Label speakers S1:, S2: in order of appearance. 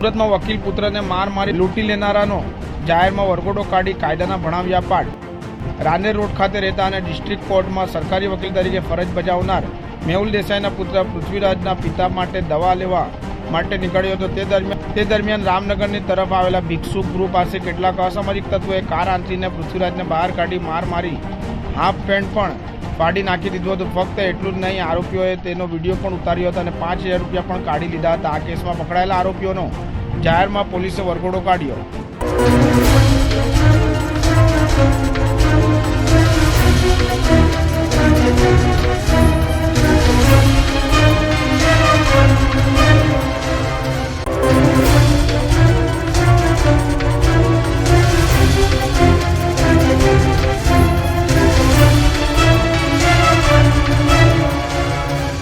S1: સુરતમાં વકીલ પુત્રને માર મારી લૂંટી લેનારાનો જાહેરમાં વરઘોડો કાઢી કાયદાના ભણાવ્યા પાઠ. રાંદેર રોડ ખાતે રહેતા અને ડિસ્ટ્રિક્ટ કોર્ટમાં સરકારી વકીલ તરીકે ફરજ બજાવનાર મેહુલ દેસાઈના પુત્ર પૃથ્વીરાજના પિતા માટે દવા લેવા માટે નીકળ્યો હતો. તે દરમિયાન તે દરમિયાન રામનગરની તરફ આવેલા ભિક્ષુક ગ્રુપ પાસે કેટલાક અસામાજિક તત્વોએ કાર આંતરીને પૃથ્વીરાજને બહાર કાઢી માર મારી. હાફ પેન્ટ પણ ફાડી નાખી દીધું હતું. ફક્ત એટલું જ નહીં, આરોપીઓએ તેનો વીડિયો પણ ઉતાર્યો હતો અને પાંચ હજાર રૂપિયા પણ કાઢી લીધા હતા. આ કેસમાં પકડાયેલા આરોપીઓનો જાહેરમાં પોલીસે વરઘોડો કાઢ્યો.